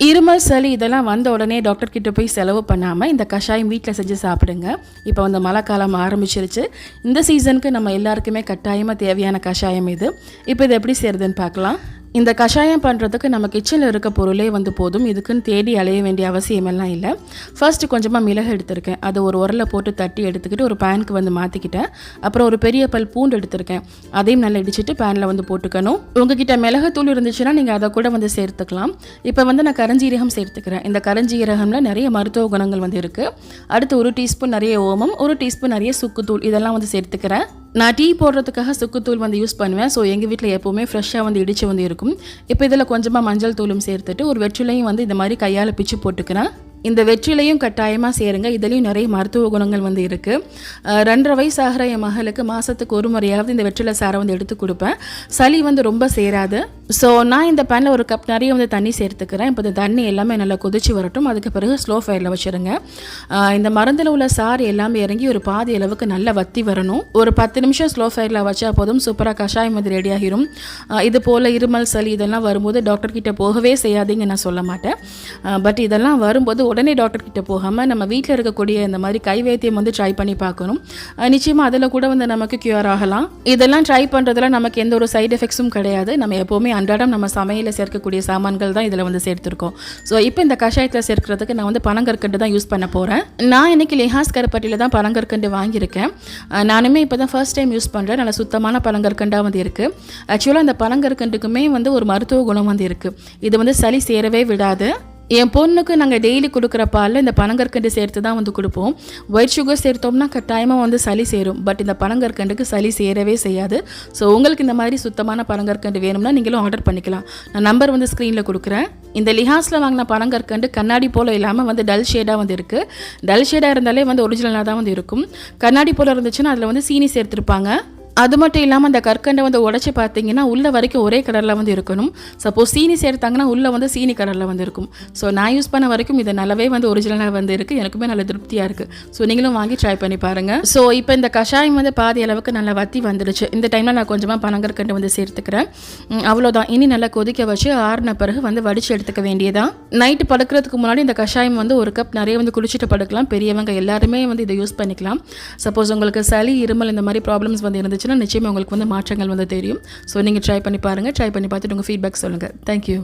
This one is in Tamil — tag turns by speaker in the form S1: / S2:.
S1: இருமல் சளி இதெல்லாம் வந்த உடனே டாக்டர் கிட்ட போய் செலவு பண்ணாமல் இந்த கஷாயம் வீட்டில் செஞ்சு சாப்பிடுங்க. இப்போ வந்து மழை காலம் ஆரம்பிச்சிருச்சு. இந்த சீசனுக்கு நம்ம எல்லாருக்குமே கட்டாயமாக தேவையான கஷாயம் இது. இப்போ இது எப்படி செய்யறதுன்னு பார்க்கலாம். இந்த கஷாயம் பண்ணுறதுக்கு நம்ம கிச்சனில் இருக்க பொருளே வந்து போதும். இதுக்குன்னு தேடி அலைய வேண்டிய அவசியமெல்லாம் இல்லை. ஃபர்ஸ்ட் கொஞ்சமாக மிளகு எடுத்திருக்கேன். அதை ஒரு உரலை போட்டு தட்டி எடுத்துக்கிட்டு ஒரு பேனுக்கு வந்து மாற்றிக்கிட்டேன் அப்புறம் ஒரு பெரிய பல் பூண்டு எடுத்திருக்கேன். அதையும் நல்லா இடிச்சிட்டு பேனில் வந்து போட்டுக்கணும். உங்ககிட்ட மிளகுத்தூள் இருந்துச்சுன்னா நீங்கள் அதை கூட வந்து சேர்த்துக்கலாம். இப்போ வந்து நான் கரஞ்சீரகம் சேர்த்துக்கிறேன். இந்த கரஞ்சீரகம்ல நிறைய மருத்துவ குணங்கள் வந்து இருக்குது அடுத்து ஒரு டீஸ்பூன் நிறைய ஓமம் ஒரு டீஸ்பூன் நிறைய சுக்குத்தூள் இதெல்லாம் வந்து சேர்த்துக்கிறேன். நான் டீ போடுறதுக்காக சுக்குத்தூள் வந்து யூஸ் பண்ணுவேன். ஸோ எங்கள் வீட்டில் எப்போவுமே ஃப்ரெஷ்ஷாக வந்து இடித்து வந்து இருக்கும். இப்போ இதில் கொஞ்சமாக மஞ்சள் தூளும் சேர்த்துட்டு ஒரு வெற்றிலையும் வந்து இந்த மாதிரி கையால் பிச்சு போட்டுக்கிறேன். இந்த வெற்றிலையும் கட்டாயமாக சேருங்க. இதுலேயும் நிறைய மருத்துவ குணங்கள் வந்து இருக்குது ரெண்டரை வயசு ஆகிற என் மகளுக்கு மாதத்துக்கு ஒரு முறையாவது இந்த வெற்றிலை சாரை வந்து எடுத்து கொடுப்பேன். சளி வந்து ரொம்ப சேராது. ஸோ நான் இந்த பேனில் ஒரு கப் நிறைய வந்து தண்ணி சேர்த்துக்கிறேன். இப்போ இந்த தண்ணி எல்லாமே நல்லா கொதிச்சு வரட்டும். அதுக்கு பிறகு ஸ்லோ ஃபயரில் வச்சுருங்க. இந்த மருந்தில் உள்ள சாறு எல்லாமே இறங்கி ஒரு பாதி அளவுக்கு நல்லா வத்தி வரணும். ஒரு பத்து நிமிஷம் ஸ்லோ ஃபயரில் வச்சா போதும். சூப்பராக கஷாயம் வந்து ரெடி ஆகிரும். இது போல் இருமல் சளி இதெல்லாம் வரும்போது டாக்டர் கிட்ட போகவே செய்யாதீங்க நான் சொல்ல மாட்டேன். பட் இதெல்லாம் வரும்போது உடனே டாக்டர்கிட்ட போகாமல் நம்ம வீட்டில் இருக்கக்கூடிய இந்த மாதிரி கை வைத்தியம் வந்து ட்ரை பண்ணி பார்க்கணும். நிச்சயமாக அதில் கூட வந்து நமக்கு கியூர் ஆகலாம். இதெல்லாம் ட்ரை பண்ணுறதுல நமக்கு எந்த ஒரு சைடு எஃபெக்ட்ஸும் கிடையாது. நம்ம எப்போவுமே அன்றாடம் நம்ம சமையலில் சேர்க்கக்கூடிய சாமான்கள் தான் இதில் வந்து சேர்த்துருக்கோம். ஸோ இப்போ இந்த கஷாயத்தில் சேர்க்கிறதுக்கு நான் வந்து பனங்கற்கண்டு தான் யூஸ் பண்ண போகிறேன் நான் இன்னைக்கு லிஹாஸ் கருப்பட்டியில் தான் பனங்கற்கண்டு வாங்கியிருக்கேன். நானுமே இப்போ தான் ஃபர்ஸ்ட் டைம் யூஸ் பண்ணுறேன் நல்ல சுத்தமான பனங்கற்கண்டாக வந்து இருக்குது ஆக்சுவலாக அந்த பனங்கற்கண்டுக்குமே வந்து ஒரு மருத்துவ குணம் வந்து இருக்குது இது வந்து சளி சேரவே விடாது. என் பொண்ணுக்கு நாங்கள் டெய்லி கொடுக்குற பாலில் இந்த பனங்கற்கண்டு சேர்த்து தான் வந்து கொடுப்போம். ஒயிட் சுகர் சேர்த்தோம்னா கட்டாயமாக வந்து சளி சேரும். பட் இந்த பனங்கற்கண்டுக்கு சளி சேரவே செய்யாது. ஸோ உங்களுக்கு இந்த மாதிரி சுத்தமான பனங்கற்கண்டு வேணும்னா நீங்களும் ஆர்டர் பண்ணிக்கலாம். நான் நம்பர் வந்து ஸ்க்ரீனில் கொடுக்குறேன். இந்த லிஹாஸில் வாங்கின பனங்கற்கண்டு கண்ணாடி போல் இல்லாமல் வந்து டல் ஷேடாக வந்து இருக்குது டல் ஷேடாக இருந்தாலே வந்து ஒரிஜினலாக தான் வந்து இருக்கும். கண்ணாடி போல் இருந்துச்சுன்னா அதில் வந்து சீனி சேர்த்துருப்பாங்க. அது மட்டும் இல்லாமல் அந்த கற்கண்டை வந்து உடச்சி பார்த்தீங்கன்னா உள்ளே வரைக்கும் ஒரே கலரில் வந்து இருக்கணும். சப்போஸ் சீனி சேர்த்தாங்கன்னா உள்ளே வந்து சீனி கலரில் வந்து இருக்கும். ஸோ நான் யூஸ் பண்ண வரைக்கும் இது நல்லாவே வந்து ஒரிஜினலாக வந்து இருக்குது எனக்குமே நல்ல திருப்தியாக இருக்குது ஸோ நீங்களும் வாங்கி ட்ரை பண்ணி பாருங்கள் ஸோ இப்போ இந்த கஷாயம் வந்து பாதி அளவுக்கு நல்லா வத்தி வந்துடுச்சு. இந்த டைமில் நான் கொஞ்சமாக பனங்கற்கண்டு வந்து சேர்த்துக்கிறேன். அவ்வளோதான் இனி நல்லா கொதிக்க வச்சு ஆறின பிறகு வந்து வடித்து எடுத்துக்க வேண்டியதான் நைட்டு படுக்கிறதுக்கு முன்னாடி இந்த கஷாயம் வந்து ஒரு கப் நிறைய வந்து குளிச்சுட்டு படுக்கலாம். பெரியவங்க எல்லாருமே வந்து இதை யூஸ் பண்ணிக்கலாம். சப்போஸ் உங்களுக்கு சளி இருமல் இந்த மாதிரி ப்ராப்ளம்ஸ் வந்து இருந்துச்சு இருந்துச்சுன்னா நிச்சயமாக உங்களுக்கு வந்து மாற்றங்கள் வந்து தெரியும். ஸோ நீங்கள் ட்ரை பண்ணி பாருங்கள் ட்ரை பண்ணி பார்த்துட்டு உங்கள் ஃபீட்பேக் சொல்லுங்கள் தேங்க்யூ